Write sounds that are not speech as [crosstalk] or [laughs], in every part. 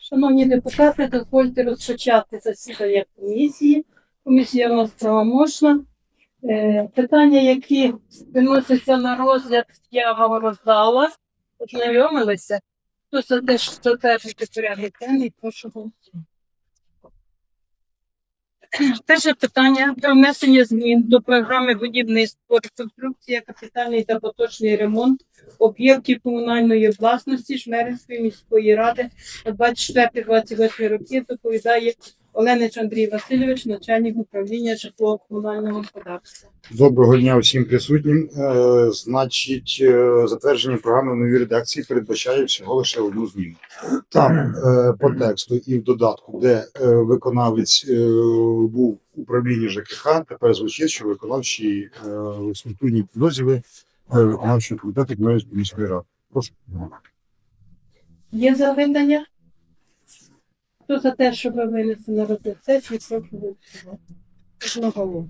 Шановні депутати, дозвольте розпочати засідання комісії. Комісія у нас правомочна. Е, Питання, які виносяться на розгляд, я вам роздала. Ознайомилися. Хто за те, що затвердити порядок денний, прошу голосувати. Перше питання про внесення змін до програми будівництва, реконструкція, капітальний та поточний ремонт об'єктів комунальної власності Жмеринської міської ради на 24-28 роки доповідає Оленич Андрій Васильович, начальник управління житлово-комунального господарства. Доброго дня всім присутнім. Е, значить, е, затвердження програми в новій редакції передбачає всього лише одну зміну. Там е, по тексту і в додатку, де е, виконавець е, був управління ЖКХ, тепер звучить, що виконавчі е, структурні підрозділи е, виконавчого комітету міської ради. Прошу. Є запитання? Хто за те, щоб винести на розгляд сесії, прошу голосувати.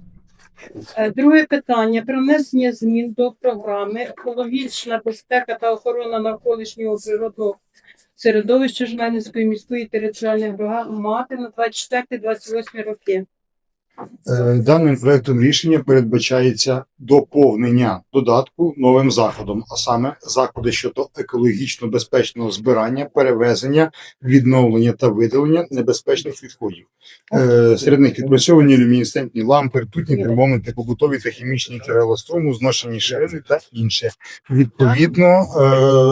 Е, Друге питання про внесення змін до програми екологічна безпека та охорона навколишнього природного середовища Жменської міської територіальної громади на 24-28 роки. Е, Даним проектом рішення передбачається доповнення додатку новим заходом, а саме заходи щодо екологічно безпечного збирання, перевезення, відновлення та видалення небезпечних відходів. Е, Серед них відпрацьовані люмінесцентні лампи, ртутні термометри, побутові та хімічні джерела струму, зношені шини та інше. Відповідно,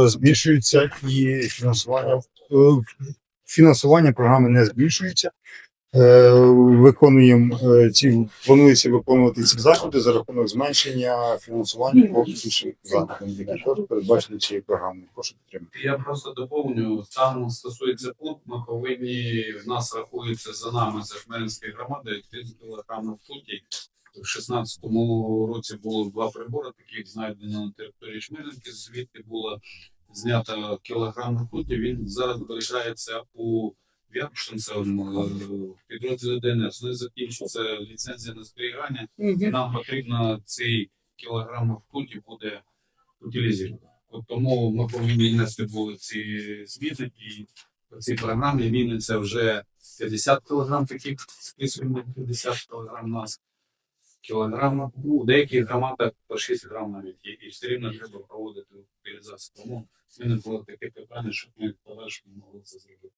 е, збільшується і фінансування. Фінансування програми не збільшується. Е, виконуємо е, ці планується виконувати ці заходи за рахунок зменшення фінансування по іншим заходам, які теж передбачені цією програмою. Прошу підтримати. Я просто доповню, там стосується пункт, ми повинні, в нас рахується за нами, за Жмеринської громади, 30 кг в футі. В 16-му році було два прибори, таких знайдено на території Жмеринки, звідти було знято кілограм на він зараз зберігається у Вятушинцевому підрозділі ДНС. Не закінчиться ліцензія на зберігання, і нам потрібно цей кілограм в футі буде утилізувати. От тому ми повинні внести були ці зміни і по цій програмі Вінниця вже 50 кг таких списуємо, 50 кг нас кілограм. Ну, у деяких громадах по 6 грам навіть є, і все рівно треба проводити утилізацію. Тому зміни було таке питання, щоб ми в подальшому могли це зробити.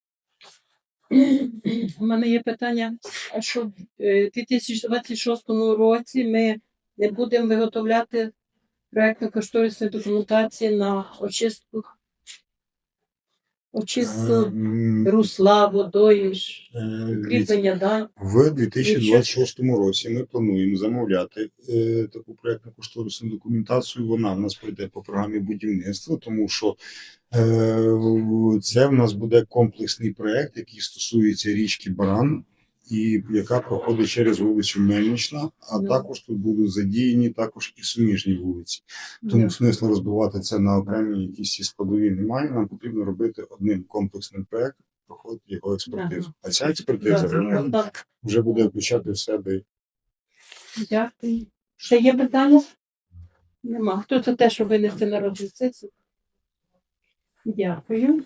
У мене є питання, що в е, 2026 році ми не будемо виготовляти проєктно-кошторисної документації на очистку, очистку Ем, русла, водойміш, е, кріплення дань. В 2026 році ми плануємо замовляти е, таку проєктну кошторисну документацію. Вона в нас пройде по програмі будівництва, тому що е, це в нас буде комплексний проєкт, який стосується річки Баран. І яка проходить через вулицю Мельнична, а також тут будуть задіяні також і суміжні вулиці. Тому смислу розбивати це на окремі якісь складові немає. Нам потрібно робити одним комплексним проектом, проходити його експертизу. А ця експертиза вона вже буде включати в себе. Дякую. Ще є питання? Нема. Хто це те, що винести на розгляд сесії? Дякую.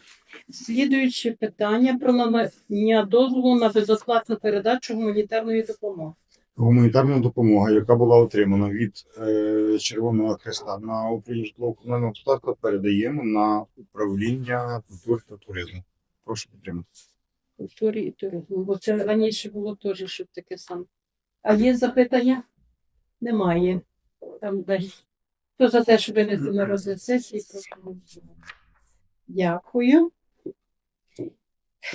Слідуюче питання про надання дозволу на безоплатну передачу гуманітарної допомоги. Гуманітарна допомога, яка була отримана від е, Червоного Хреста на управління житлово комунального господарства, передаємо на управління культури та туризму. Прошу підтримати. культурі і туризму, бо це раніше було теж щоб таке саме. А є запитання? Немає. Там десь. Хто за те, щоб винести на розгляд сесії, прошу. Дякую.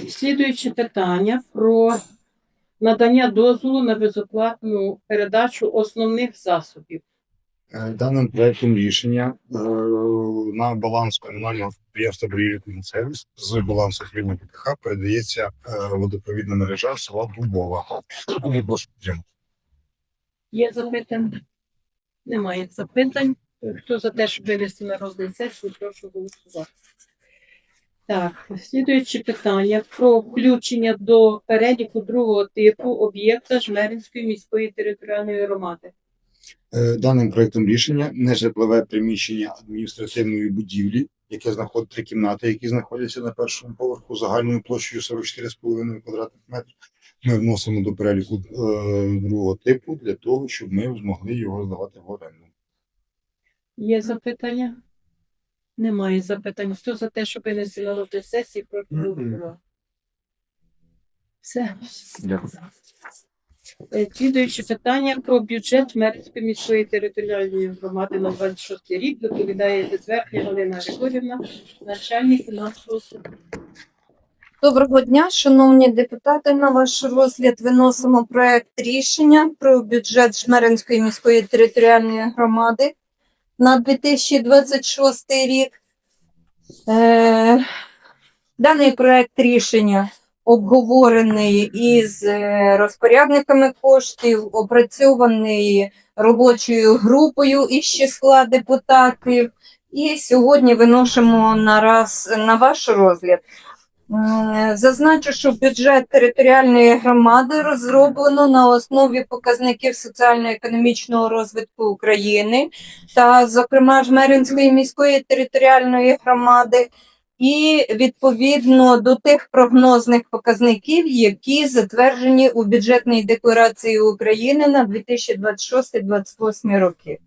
Слідуюче питання про надання дозволу на безоплатну передачу основних засобів. Е, Даним проектом рішення е, на баланс комунального підприємства «Брілітний сервіс» з балансу фірми ПКХ передається е, водопровідна мережа села Дубова. Є запитання? Немає запитань. Хто за те, щоб винести на розгляд сесії, прошу голосувати. Так, слідуюче питання про включення до переліку другого типу об'єкта Жмеринської міської територіальної громади. Е, Даним проектом рішення нежитлове приміщення адміністративної будівлі яке знаходить три кімнати, які знаходяться на першому поверху загальною площею 44,5 квадратних метрів. Ми вносимо до переліку е, другого типу для того, щоб ми змогли його здавати в оренду. Є запитання? Немає запитань. Хто за те, щоб винести на розгляд сесії, прошу Мгм. голосувати. Все. Дякую. Слідуюче питання про бюджет Мерської міської територіальної громади на 26 рік доповідає зверхня Галина Григорівна, начальник фінансового суду. Доброго дня, шановні депутати. На ваш розгляд виносимо проект рішення про бюджет Жмеринської міської територіальної громади на 2026 рік. Е, даний проект рішення обговорений із е, розпорядниками коштів, опрацьований робочою групою із числа депутатів. І сьогодні виносимо на раз на ваш розгляд. М, Зазначу, що бюджет територіальної громади розроблено на основі показників соціально-економічного розвитку України та, зокрема, Жмеринської міської територіальної громади, і відповідно до тих прогнозних показників, які затверджені у бюджетній декларації України на 2026-2028 роки.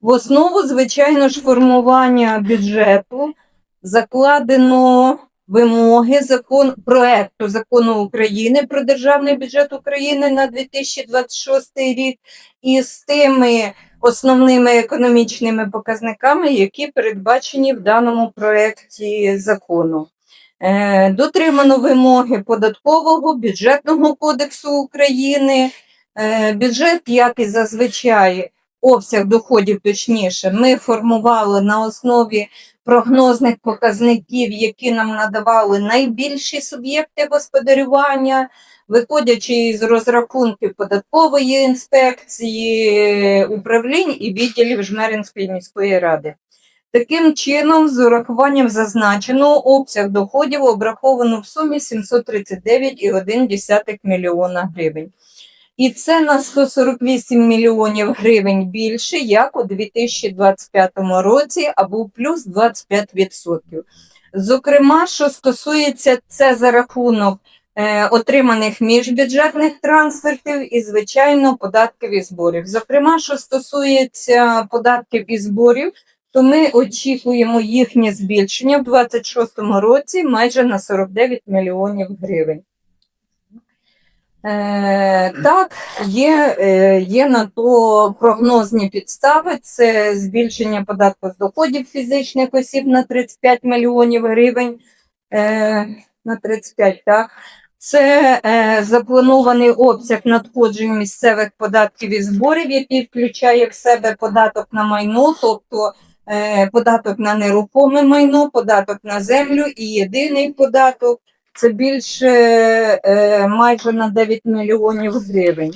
В основу, звичайно ж, формування бюджету закладено вимоги закон проекту закону України про державний бюджет України на 2026 рік із тими основними економічними показниками, які передбачені в даному проекті закону. Е, Дотримано вимоги податкового бюджетного кодексу України. Е, Бюджет, як і зазвичай, обсяг доходів, точніше, ми формували на основі прогнозних показників, які нам надавали найбільші суб'єкти господарювання, виходячи із розрахунків податкової інспекції, управлінь і відділів Жмеринської міської ради. Таким чином, з урахуванням зазначеного обсяг доходів обраховано в сумі 739,1 мільйона гривень. І це на 148 мільйонів гривень більше, як у 2025 році, або плюс 25%. Зокрема, що стосується це за рахунок е, отриманих міжбюджетних трансфертів і, звичайно, податків і зборів. Зокрема, що стосується податків і зборів, то ми очікуємо їхнє збільшення в 2026 році майже на 49 мільйонів гривень. Е, так, є, е, є на то прогнозні підстави. Це збільшення податку з доходів фізичних осіб на 35 мільйонів гривень. Е, на 35, так. Це е, запланований обсяг надходжень місцевих податків і зборів, який включає в себе податок на майно, тобто е, податок на нерухоме майно, податок на землю і єдиний податок це більше е, майже на 9 мільйонів гривень.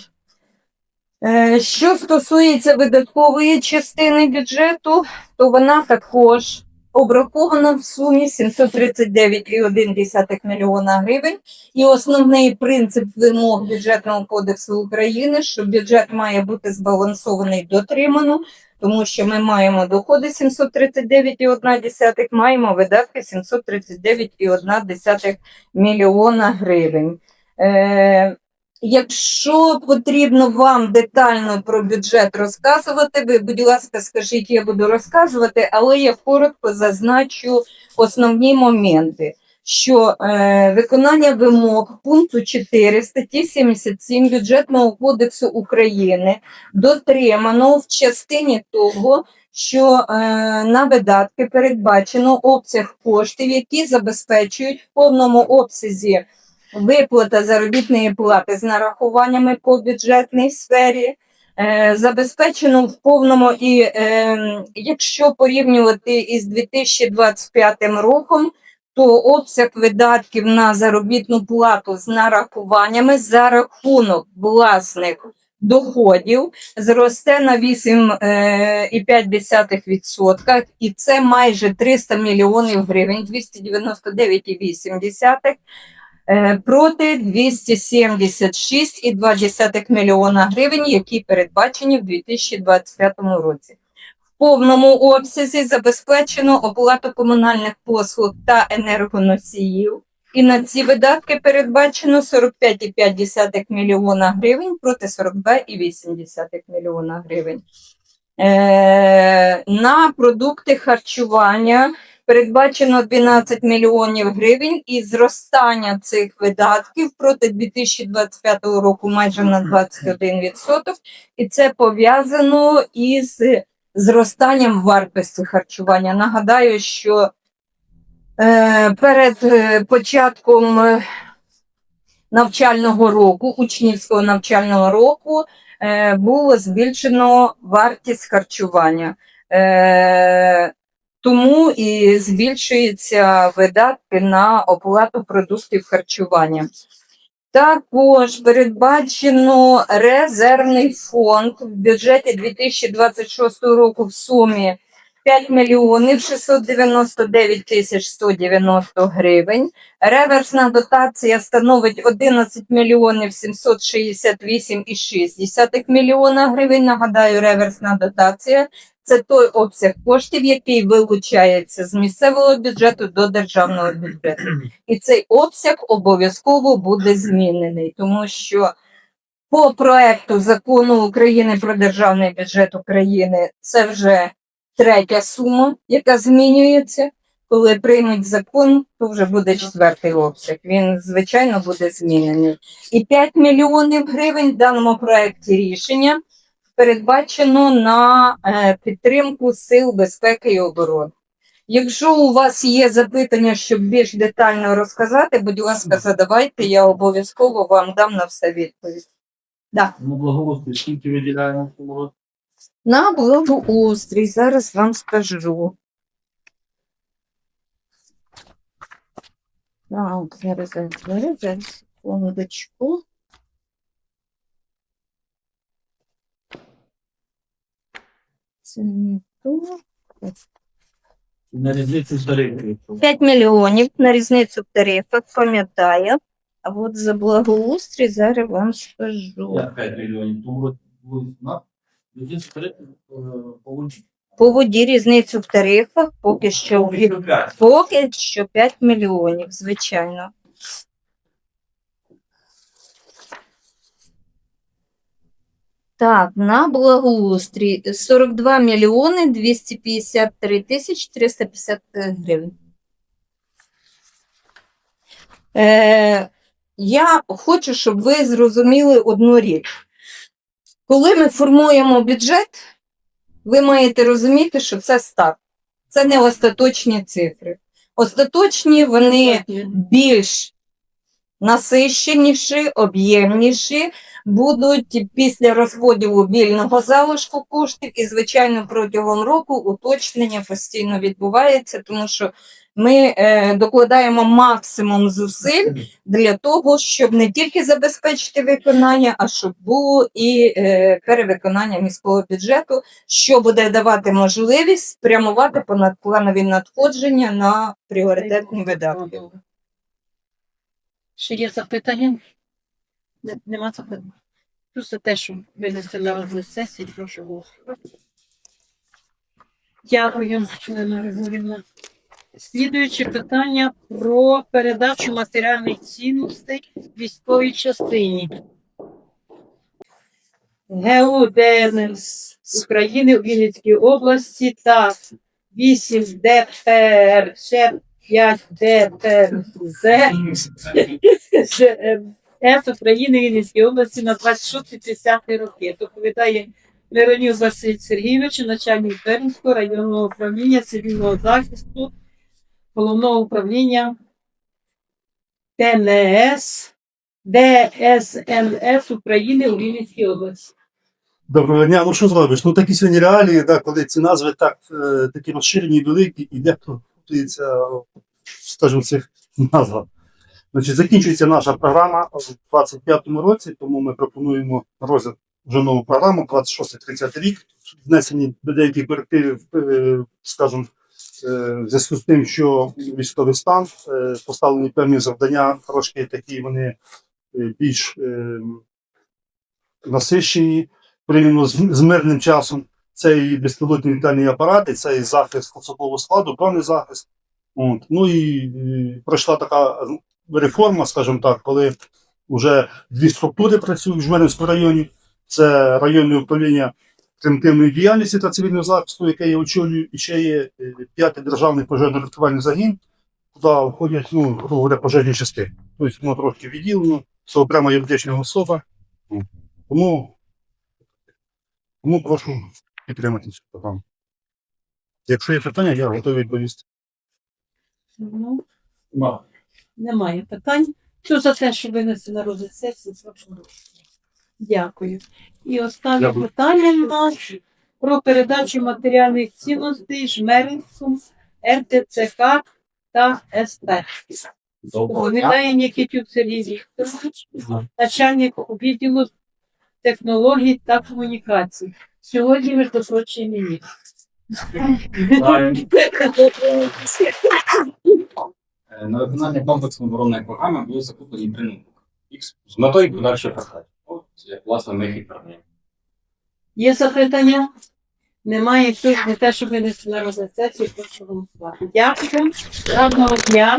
Е, що стосується видаткової частини бюджету, то вона також обрахована в сумі 739,1 мільйона гривень. І основний принцип вимог бюджетного кодексу України, що бюджет має бути збалансований дотримано, тому що ми маємо доходи 739,1, маємо видатки 739,1 мільйона гривень. Е, Якщо потрібно вам детально про бюджет розказувати, ви, будь ласка, скажіть, я буду розказувати, але я коротко зазначу основні моменти. Що е, виконання вимог пункту 4 статті 77 бюджетного кодексу України дотримано в частині того, що е, на видатки передбачено обсяг коштів, які забезпечують в повному обсязі виплата заробітної плати з нарахуваннями по бюджетній сфері. Е, забезпечено в повному і е, якщо порівнювати із 2025 роком, то обсяг видатків на заробітну плату з нарахуваннями за рахунок власних доходів зросте на 8,5%, і це майже 300 мільйонів гривень, 299,8 е, проти 276,2 мільйона гривень, які передбачені в 2025 році. В повному обсязі забезпечено оплату комунальних послуг та енергоносіїв. І на ці видатки передбачено 45,5 мільйона гривень проти 42,8 мільйона гривень. Е, на продукти харчування передбачено 12 мільйонів гривень і зростання цих видатків проти 2025 року майже на 21%. І це пов'язано із зростанням вартості харчування. Нагадаю, що е, перед е, початком е, навчального року, учнівського навчального року, е, було збільшено вартість харчування. Е, тому і збільшуються видатки на оплату продуктів харчування. Також передбачено резервний фонд в бюджеті 2026 року в сумі 5 мільйонів 699 тисяч 190 гривень. Реверсна дотація становить 11 мільйонів 768,6 мільйона гривень. Нагадаю, реверсна дотація це той обсяг коштів, який вилучається з місцевого бюджету до державного бюджету. І цей обсяг обов'язково буде змінений, тому що по проекту закону України про державний бюджет України це вже третя сума, яка змінюється. Коли приймуть закон, то вже буде четвертий обсяг. Він, звичайно, буде змінений. І 5 мільйонів гривень в даному проекті рішення передбачено на е, підтримку сил безпеки і оборони. Якщо у вас є запитання, щоб більш детально розказати, будь ласка, задавайте, я обов'язково вам дам на все відповідь. Да. Ну, благоустрій, скільки виділяємо? На благоустрій, зараз вам скажу. Так, зараз, зараз, зараз, секундочку. Це не то. На різниці з тарифів. 5 мільйонів на різницю в тарифах, пам'ятаю. А от за благоустрій зараз вам скажу. Як 5 мільйонів? Тому на різниці з тарифів е, по воді. По воді різницю в тарифах поки що. Поки що 5 мільйонів, звичайно. Так, на благоустрій 42 мільйони 253 тисячі 350 гривень. Е, я хочу, щоб ви зрозуміли одну річ. Коли ми формуємо бюджет, ви маєте розуміти, що це старт. Це не остаточні цифри. Остаточні вони більш насищеніші, об'ємніші, будуть після розподілу вільного залишку коштів, і, звичайно, протягом року уточнення постійно відбувається, тому що ми е, докладаємо максимум зусиль для того, щоб не тільки забезпечити виконання, а щоб було і е, перевиконання міського бюджету, що буде давати можливість спрямувати понадпланові надходження на пріоритетні видатки. Ще є запитання? Не- Нема запитань. Просто те, що винести на розгляд сесії, прошу голосувати. Дякую, Члена Григорівна. Слідуюче питання про передачу матеріальних цінностей військовій частині. ГУ ДНС України у Вінницькій області та 8 ДПР, ще 5 ДПРЗ [laughs] С України Вінницької області на 26-30 роки. Доповідає Миронів Василь Сергійович, начальник Бернського районного управління цивільного захисту, головного управління ТНС ДСНС України у Вінницькій області. Доброго дня. Ну що зробиш? Ну такі сьогодні реалії, да, коли ці назви так, е, такі розширені і великі, і дехто готується, скажімо, цих назвах. Значить, закінчується наша програма у 25-му році, тому ми пропонуємо розгляд вже нову програму 26-30 рік. Внесені до деяких корективів, е, скажімо, е, в зв'язку з тим, що військовий стан, е, поставлені певні завдання, трошки такі вони більш насищені порівняно з, мирним часом. Це і безпілотні літальні апарати, це і захист особового складу, бронезахист. От. Ну і пройшла така реформа, скажімо так, коли вже дві структури працюють в Жмеринському районі. Це районне управління превентивної діяльності та цивільного захисту, яке я очолюю, і ще є е, п'ятий державний пожежно-рятувальний загін, куди входять ну, говоря, пожежні частини. Тобто воно трошки відділено, це окрема юридична особа. Тому, тому прошу підтримати цю програму. Якщо є питання, я готовий відповісти. Ну, немає питань. Хто за те, що винести на розгляд сесії. Дякую. І останнє Дякую. питання в нас про передачу матеріальних цінностей Жмеринському РТЦК та СП. Доповідає Нікітюк Сергій Вікторович, начальник відділу технологій та комунікацій. Сьогодні міждосрочний міністр. [laughs] Е, На виконання комплексної оборонної програми були закуплені три ноутбуки. З метою подальшої прокату. От, як власне ми їх і продаємо. Є запитання? Немає хтось не те, щоб винесли на розгляд сесії, прошу голосувати. Дякую. Гарного дня.